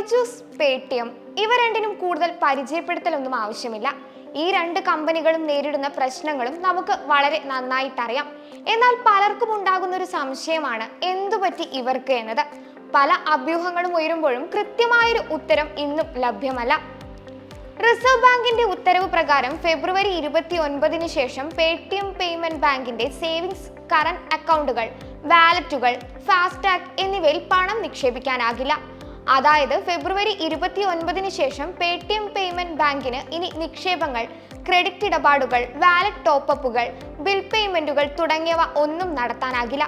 Byju's Paytm ഇവ രണ്ടിനും കൂടുതൽ പരിചയപ്പെടുത്തലൊന്നും ആവശ്യമില്ല. ഈ രണ്ട് കമ്പനികളും നേരിടുന്ന പ്രശ്നങ്ങളും നമുക്ക് വളരെ നന്നായിട്ടറിയാം. എന്നാൽ പലർക്കും ഉണ്ടാകുന്ന ഒരു സംശയമാണ് എന്തുപറ്റി ഇവർക്ക് എന്നത്. പല അഭ്യൂഹങ്ങളും ഉയരുമ്പോഴും കൃത്യമായൊരു ഉത്തരം ഇന്നും ലഭ്യമല്ല. റിസർവ് ബാങ്കിന്റെ ഉത്തരവ് പ്രകാരം ഫെബ്രുവരി ഇരുപത്തി ഒൻപതിന് ശേഷം പേടിഎം പേയ്മെന്റ് ബാങ്കിന്റെ സേവിങ്സ് കറന്റ് അക്കൗണ്ടുകൾ വാലറ്റുകൾ ഫാസ്ടാഗ് എന്നിവയിൽ പണം നിക്ഷേപിക്കാനാകില്ല. അതായത് ഫെബ്രുവരി ഇരുപത്തി ഒൻപതിന് ശേഷം പേടിഎം പേയ്മെന്റ് ബാങ്കിന് ഇനി നിക്ഷേപങ്ങൾ ക്രെഡിറ്റ് ഇടപാടുകൾ വാലറ്റ് ടോപ്പപ്പുകൾ ബിൽ പേയ്മെന്റുകൾ തുടങ്ങിയവ ഒന്നും നടത്താനാകില്ല.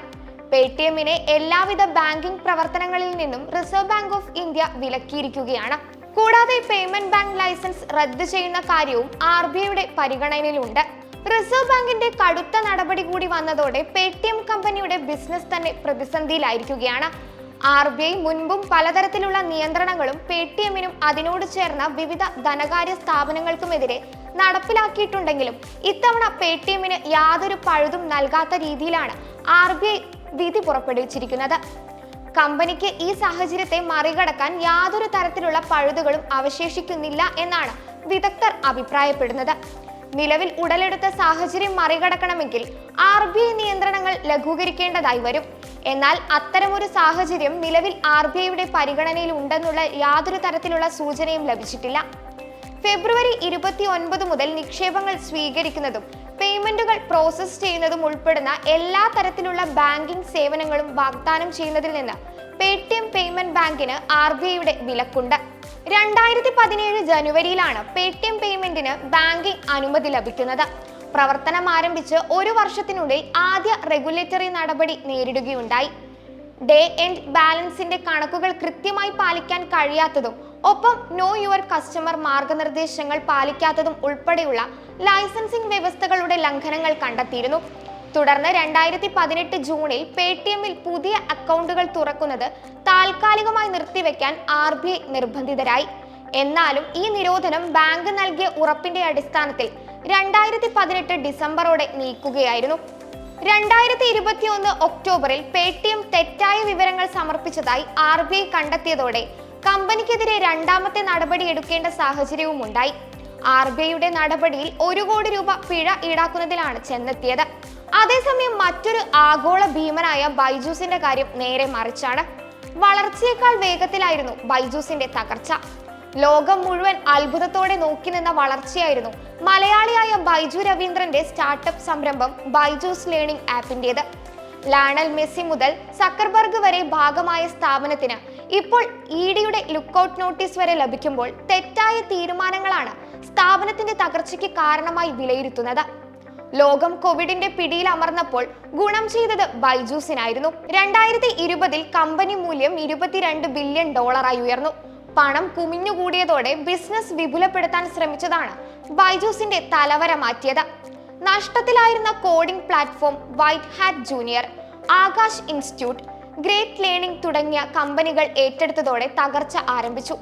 പേടിഎമ്മിനെ എല്ലാവിധ ബാങ്കിംഗ് പ്രവർത്തനങ്ങളിൽ നിന്നും റിസർവ് ബാങ്ക് ഓഫ് ഇന്ത്യ വിലക്കിയിരിക്കുകയാണ്. കൂടാതെ പേയ്മെന്റ് ബാങ്ക് ലൈസൻസ് റദ്ദ് ചെയ്യുന്ന കാര്യവും ആർ ബി ഐയുടെ പരിഗണനയിലുണ്ട്. റിസർവ് ബാങ്കിന്റെ കടുത്ത നടപടി കൂടി വന്നതോടെ പേടിഎം കമ്പനിയുടെ ബിസിനസ് തന്നെ പ്രതിസന്ധിയിലായിരിക്കുകയാണ്. ആർ ബി ഐ മുൻപും പലതരത്തിലുള്ള നിയന്ത്രണങ്ങളും പേടിഎമ്മിനും അതിനോട് ചേർന്ന വിവിധ ധനകാര്യ സ്ഥാപനങ്ങൾക്കുമെതിരെ നടപ്പിലാക്കിയിട്ടുണ്ടെങ്കിലും ഇത്തവണ പേടിഎമ്മിന് യാതൊരു പഴുതും നൽകാത്ത രീതിയിലാണ് ആർ ബി ഐ വിധി പുറപ്പെടുവിച്ചിരിക്കുന്നത്. കമ്പനിക്ക് ഈ സാഹചര്യത്തെ മറികടക്കാൻ യാതൊരു തരത്തിലുള്ള പഴുതുകളും അവശേഷിക്കുന്നില്ല എന്നാണ് വിദഗ്ധർ അഭിപ്രായപ്പെടുന്നത്. നിലവിൽ ഉടലെടുത്ത സാഹചര്യം മറികടക്കണമെങ്കിൽ ആർ ബി ഐ നിയന്ത്രണങ്ങൾ ലഘൂകരിക്കേണ്ടതായി വരും. എന്നാൽ അത്തരമൊരു സാഹചര്യം നിലവിൽ ആർ ബി ഐയുടെ പരിഗണനയിൽ ഉണ്ടെന്നുള്ള യാതൊരു തരത്തിലുള്ള സൂചനയും ലഭിച്ചിട്ടില്ല. ഫെബ്രുവരി ഇരുപത്തി ഒൻപത് മുതൽ നിക്ഷേപങ്ങൾ സ്വീകരിക്കുന്നതും പേയ്മെന്റുകൾ പ്രോസസ് ചെയ്യുന്നതും ഉൾപ്പെടുന്ന എല്ലാ തരത്തിലുള്ള ബാങ്കിംഗ് സേവനങ്ങളും വാഗ്ദാനം ചെയ്യുന്നതിൽ നിന്ന് പേടിഎം പേയ്മെന്റ് ബാങ്കിന് ആർ ബി ഐയുടെ വിലക്കുണ്ട്. രണ്ടായിരത്തി പതിനേഴ് ജനുവരിയിലാണ് പേടിഎം പേയ്മെന്റിന് ബാങ്കിംഗ് അനുമതി ലഭിക്കുന്നത്. പ്രവർത്തനം ആരംഭിച്ച് ഒരു വർഷത്തിനുള്ളിൽ ആദ്യ റെഗുലേറ്ററി നടപടി നേരിടുകയുണ്ടായി. ഡേ എൻഡ് ബാലൻസിന്റെ കണക്കുകൾ കൃത്യമായി പാലിക്കാൻ കഴിയാത്തതും ഒപ്പം നോ യുവർ കസ്റ്റമർ മാർഗനിർദ്ദേശങ്ങൾ പാലിക്കാത്തതും ഉൾപ്പെടെയുള്ള ലൈസൻസിംഗ് വ്യവസ്ഥകളുടെ ലംഘനങ്ങൾ കണ്ടെത്തിയിരുന്നു. തുടർന്ന് രണ്ടായിരത്തി പതിനെട്ട് ജൂണിൽ പേടിഎമ്മിൽ പുതിയ അക്കൗണ്ടുകൾ തുറക്കുന്നത് താൽക്കാലികമായി നിർത്തിവെക്കാൻ ആർ ബി ഐ നിർബന്ധിതരായി. എന്നാലും ഈ നിരോധനം ബാങ്ക് നൽകിയ ഉറപ്പിന്റെ അടിസ്ഥാനത്തിൽ രണ്ടായിരത്തി പതിനെട്ട് ഡിസംബറോടെ നീക്കുകയായിരുന്നു. രണ്ടായിരത്തി ഇരുപത്തി ഒന്ന് ഒക്ടോബറിൽ പേടിഎം തെറ്റായ വിവരങ്ങൾ സമർപ്പിച്ചതായി ആർ ബി ഐ കണ്ടെത്തിയതോടെ കമ്പനിക്കെതിരെ രണ്ടാമത്തെ നടപടി എടുക്കേണ്ട സാഹചര്യവും ഉണ്ടായി ആർ ബി ഐയുടെ നടപടിയിൽ ഒരു കോടി രൂപ പിഴ ഈടാക്കുന്നതിലാണ് ചെന്നെത്തിയത്. അതേസമയം മറ്റൊരു ആഗോള ഭീമനായ ബൈജൂസിന്റെ കാര്യം നേരെ മറിച്ചാണ്. വളർച്ചയേക്കാൾ വേഗത്തിലായിരുന്നു ബൈജൂസിന്റെ തകർച്ച. ലോകം മുഴുവൻ അത്ഭുതത്തോടെ നോക്കി നിന്ന വളർച്ചയായിരുന്നു. മലയാളിയായ ബൈജു രവീന്ദ്രന്റെ സ്റ്റാർട്ടപ്പ് സംരംഭം ബൈജൂസ് ലേണിംഗ് ആപ്പിന്റേത്. ലാണൽ മെസ്സി മുതൽ സക്കർബർഗ് വരെ ഭാഗമായ സ്ഥാപനത്തിന് ഇപ്പോൾ ഇ ഡിയുടെ ലുക്കൌട്ട് നോട്ടീസ് വരെ ലഭിക്കുമ്പോൾ തെറ്റായ തീരുമാനങ്ങളാണ് സ്ഥാപനത്തിന്റെ തകർച്ചയ്ക്ക് കാരണമായി വിലയിരുത്തുന്നത്. ലോകം കോവിഡിന്റെ പിടിയിൽ അമർന്നപ്പോൾ ഗുണം ചെയ്തത് ബൈജൂസിനായിരുന്നു. രണ്ടായിരത്തി ഇരുപതിൽ കമ്പനി മൂല്യം ഇരുപത്തിരണ്ട് ബില്യൺ ഡോളറായി ഉയർന്നു. പണം കുമിഞ്ഞുകൂടിയതോടെ ബിസിനസ് വിപുലപ്പെടുത്താൻ ശ്രമിച്ചതാണ് ബൈജൂസിന്റെ തലവര മാറ്റിയത്. നഷ്ടത്തിലായിരുന്ന coding platform White Hat Junior Aakash institute Great Learning തുടങ്ങിയ കമ്പനികൾ ഏറ്റെടുത്തതോടെ തകർച്ച ആരംഭിച്ചു.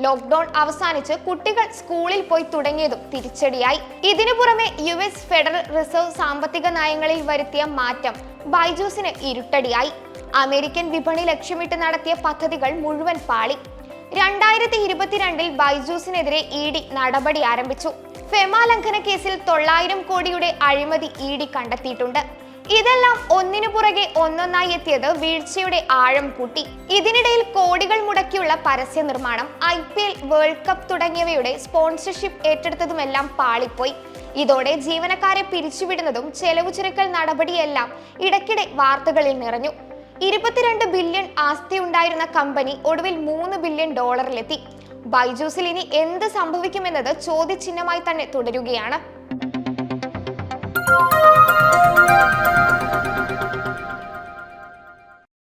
ലോക്ക്ഡൌൺ അവസാനിച്ച് കുട്ടികൾ സ്കൂളിൽ പോയി തുടങ്ങിയതും തിരിച്ചടിയായി. ഇതിനു പുറമെ യു എസ് ഫെഡറൽ റിസർവ് സാമ്പത്തിക നയങ്ങളിൽ വരുത്തിയ മാറ്റം ബൈജൂസിന് ഇരുട്ടടിയായി. അമേരിക്കൻ വിപണി ലക്ഷ്യമിട്ട് നടത്തിയ പദ്ധതികൾ മുഴുവൻ പാളി. രണ്ടായിരത്തി ഇരുപത്തിരണ്ടിൽ ബൈജൂസിനെതിരെ ഇ ഡി നടപടി ആരംഭിച്ചു. ഫെമ ലംഘന കേസിൽ തൊള്ളായിരം കോടിയുടെ അഴിമതി ഇ ഡി കണ്ടെത്തിയിട്ടുണ്ട്. ഇതെല്ലാം ഒന്നിനു പുറകെ ഒന്നൊന്നായി എത്തിയത് വീഴ്ചയുടെ ആഴം കൂട്ടി. ഇതിനിടയിൽ കോടികൾ മുടക്കിയുള്ള പരസ്യ നിർമ്മാണം I P L World Cup തുടങ്ങിയവയുടെ സ്പോൺസർഷിപ്പ് ഏറ്റെടുത്തതുമെല്ലാം പാളിപ്പോയി. ഇതോടെ ജീവനക്കാരെ പിരിച്ചുവിടുന്നതും ചെലവ് ചുരുക്കൽ നടപടിയെല്ലാം ഇടയ്ക്കിടെ വാർത്തകളിൽ നിറഞ്ഞു. ഇരുപത്തിരണ്ട് ബില്യൺ ആസ്തി ഉണ്ടായിരുന്ന കമ്പനി ഒടുവിൽ മൂന്ന് ബില്യൺ ഡോളറിലെത്തി. ബൈജൂസിൽ ഇനി എന്ത് സംഭവിക്കുമെന്നത് ചോദ്യചിഹ്നമായി തന്നെ തുടരുകയാണ്.